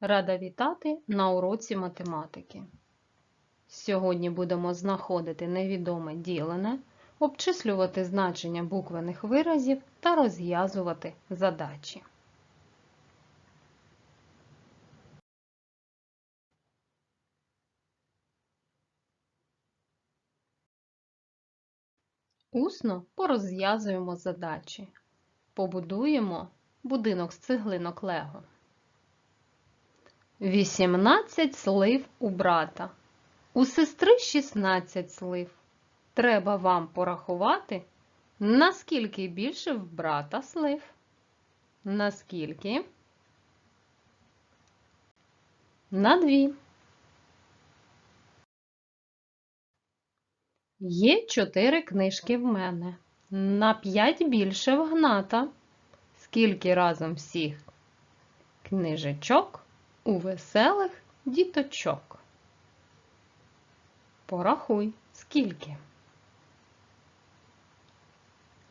Рада вітати на уроці математики. Сьогодні будемо знаходити невідоме ділене, обчислювати значення буквених виразів та розв'язувати задачі. Усно порозв'язуємо задачі. Побудуємо будинок з цеглинок Лего. 18 слив у брата. У сестри 16 слив. Треба вам порахувати, наскільки більше в брата слив. Наскільки? На дві. Є чотири книжки в мене. На п'ять більше в гната. Скільки разом всіх книжечок у веселих діточок? Порахуй, скільки?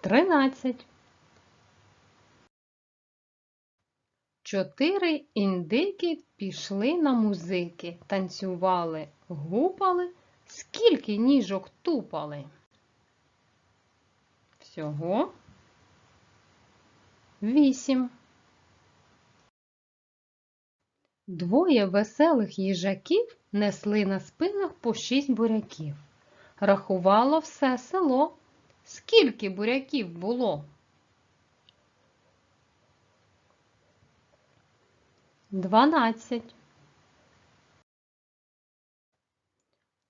Тринадцять. Чотири індики пішли на музики, танцювали, гупали, скільки ніжок тупали. Всього вісім. Двоє веселих їжаків несли на спинах по шість буряків. Рахувало все село. Скільки буряків було? Дванадцять.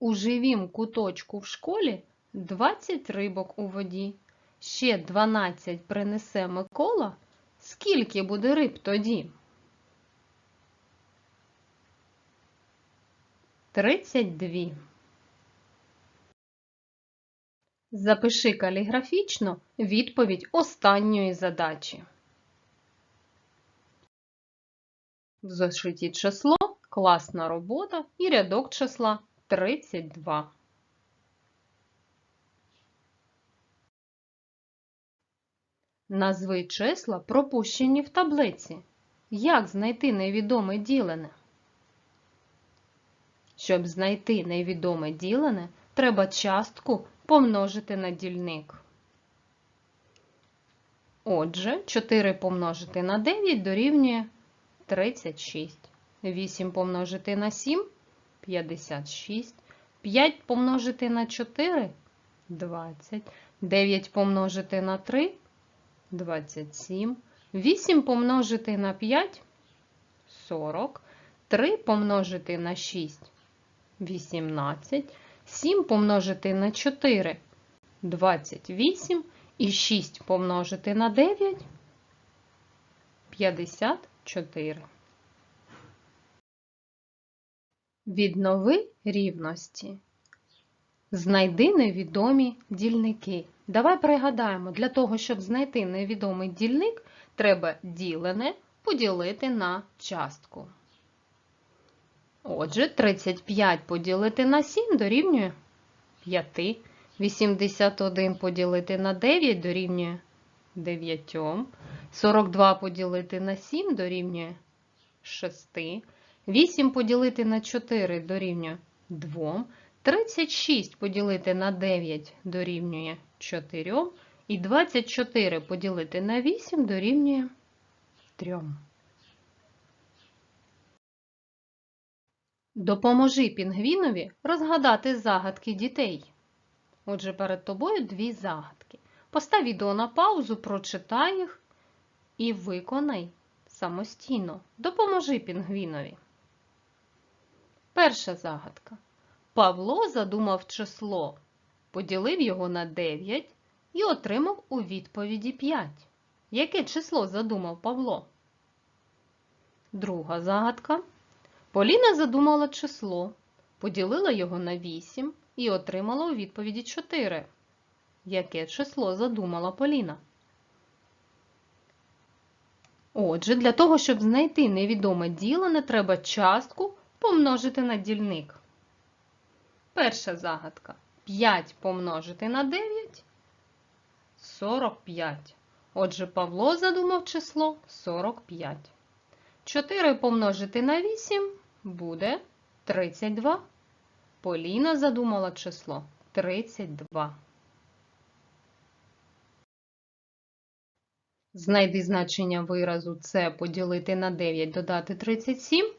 У живім куточку в школі 20 рибок у воді. Ще 12 принесе Микола. Скільки буде риб тоді? 32. Запиши каліграфічно відповідь останньої задачі. В зошиті число, класна робота і рядок числа 32. Назви числа, пропущені в таблиці. Як знайти невідоме ділене? Щоб знайти невідоме ділене, треба частку помножити на дільник. Отже, 4 помножити на 9 дорівнює 36. 8 помножити на 7 56. 5 помножити на 4 20. 9 помножити на 3 27. 8 помножити на 5 40. 3 помножити на 6 18. 7 помножити на 4 28. І 6 помножити на 9 54. Віднови рівності. Знайди невідомі дільники. Давай пригадаємо, для того, щоб знайти невідомий дільник, треба ділене поділити на частку. Отже, 35 поділити на 7 дорівнює 5. 81 поділити на 9 дорівнює 9. 42 поділити на 7 дорівнює 6. 8 поділити на 4 дорівнює 2. 36 поділити на 9 дорівнює 4. І 24 поділити на 8 дорівнює 3. Допоможи пінгвінові розгадати загадки дітей. Отже, перед тобою дві загадки. Постав відео на паузу, прочитай їх і виконай самостійно. Допоможи пінгвінові. Перша загадка. Павло задумав число, поділив його на 9 і отримав у відповіді 5. Яке число задумав Павло? Друга загадка. Поліна задумала число, поділила його на 8 і отримала у відповіді 4. Яке число задумала Поліна? Отже, для того, щоб знайти невідоме ділене, треба частку помножити на дільник. Перша загадка. 5 помножити на 9 45. Отже, Павло задумав число 45. 4 помножити на 8 буде 32. Поліна задумала число 32. Знайди значення виразу С поділити на 9 додати 37.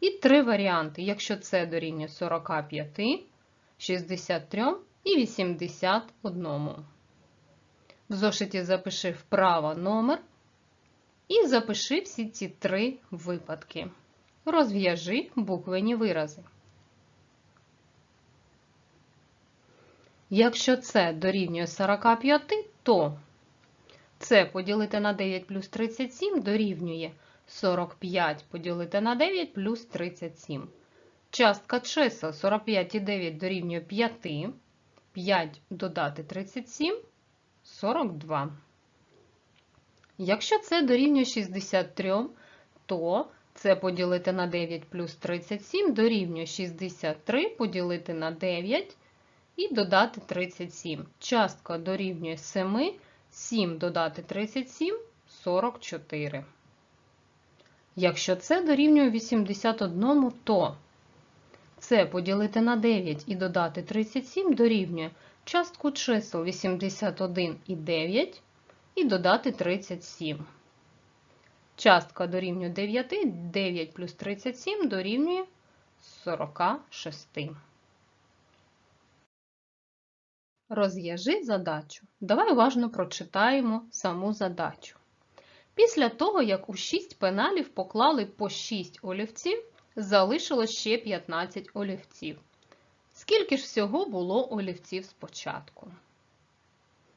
І три варіанти, якщо це дорівнює 45, 63 і 81. В зошиті запиши вправо номер і запиши всі ці три випадки. Розв'яжи буквені вирази. Якщо це дорівнює 45, то це поділити на 9 плюс 37 дорівнює 45 поділити на 9 плюс 37. Частка чисел 45 і 9 дорівнює 5. 5 додати 37 42. Якщо це дорівнює 63, то це поділити на 9 плюс 37 дорівнює 63 поділити на 9 і додати 37. Частка дорівнює 7, 7 додати 37 44. Якщо це дорівнює 81, то це поділити на 9 і додати 37 дорівнює частку чисел 81 і 9 і додати 37. Частка дорівнює 9, 9 плюс 37 дорівнює 46. Розв'яжи задачу. Давай уважно прочитаємо саму задачу. Після того, як у 6 пеналів поклали по 6 олівців, залишилось ще 15 олівців. Скільки ж всього було олівців спочатку?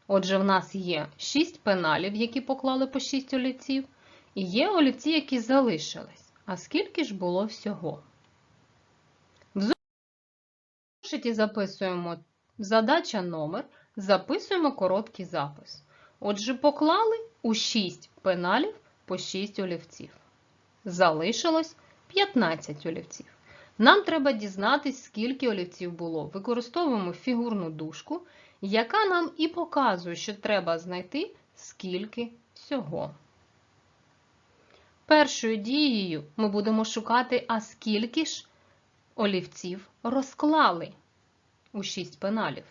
Отже, в нас є 6 пеналів, які поклали по 6 олівців, і є олівці, які залишились. А скільки ж було всього? В зошиті записуємо задача номер, записуємо короткий запис. Отже, поклали у 6 пеналів по 6 олівців. Залишилось 15 олівців. Нам треба дізнатись, скільки олівців було. Використовуємо фігурну дужку, яка нам і показує, що треба знайти, скільки всього. Першою дією ми будемо шукати, а скільки ж олівців розклали у 6 пеналів.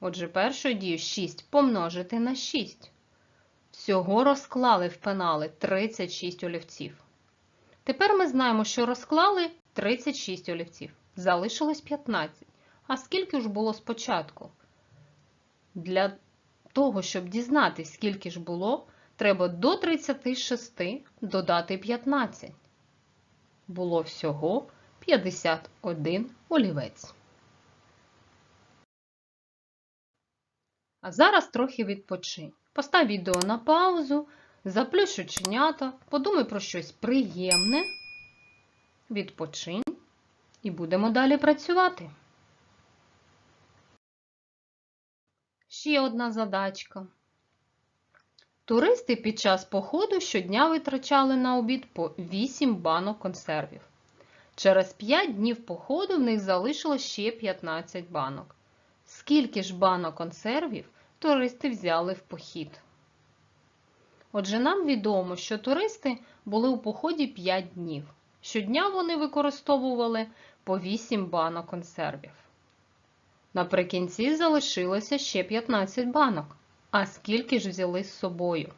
Отже, першою дією 6 помножити на 6. Всього розклали в пенали 36 олівців. Тепер ми знаємо, що розклали 36 олівців. Залишилось 15. А скільки ж було спочатку? Для того, щоб дізнатися, скільки ж було, треба до 36 додати 15. Було всього 51 олівець. А зараз трохи відпочинь. Постав відео на паузу, заплющ оченята, подумай про щось приємне, відпочинь і будемо далі працювати. Ще одна задачка. Туристи під час походу щодня витрачали на обід по 8 банок консервів. Через 5 днів походу в них залишилось ще 15 банок. Скільки ж банок консервів туристи взяли в похід? Отже, нам відомо, що туристи були у поході 5 днів. Щодня вони використовували по 8 банок консервів. Наприкінці залишилося ще 15 банок. А скільки ж взяли з собою?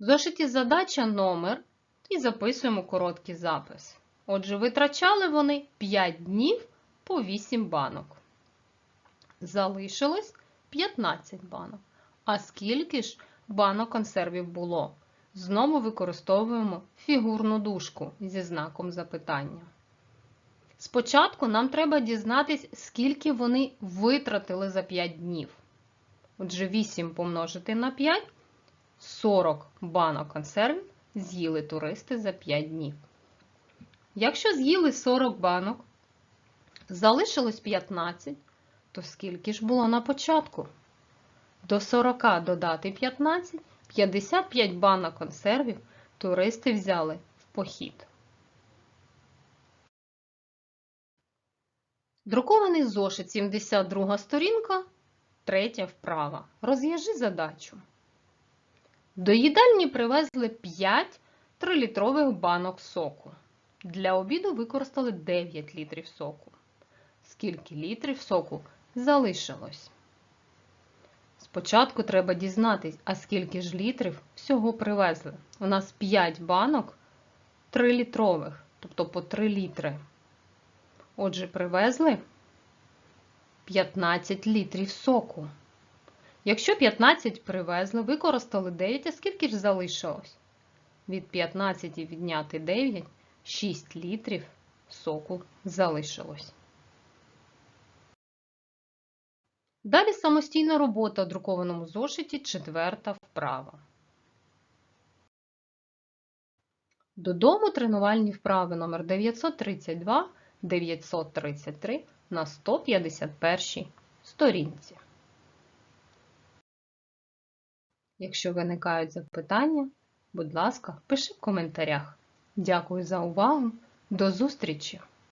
В зошиті задача номер і записуємо короткий запис. Отже, витрачали вони 5 днів по 8 банок. Залишилось 15 банок. А скільки ж банок консервів було? Знову використовуємо фігурну дужку зі знаком запитання. Спочатку нам треба дізнатись, скільки вони витратили за 5 днів. Отже, 8 помножити на 5 40 банок консервів з'їли туристи за 5 днів. Якщо з'їли 40 банок, залишилось 15, то скільки ж було на початку? До 40 додати 15, 55 банок консервів туристи взяли в похід. Друкований зошит 72 сторінка, третя вправа. Розв'яжи задачу. До їдальні привезли 5 трилітрових банок соку. Для обіду використали 9 літрів соку. Скільки літрів соку залишилось? Спочатку треба дізнатись, а скільки ж літрів всього привезли. У нас 5 банок 3-літрових, тобто по 3 літри. Отже, привезли 15 літрів соку. Якщо 15 привезли, використали 9, а скільки ж залишилось? Від 15 відняти 9, 6 літрів соку залишилось. Далі самостійна робота у друкованому зошиті, четверта вправа. Додому тренувальні вправи номер 932, 933 на 151 сторінці. Якщо виникають запитання, будь ласка, пиши в коментарях. Дякую за увагу. До зустрічі!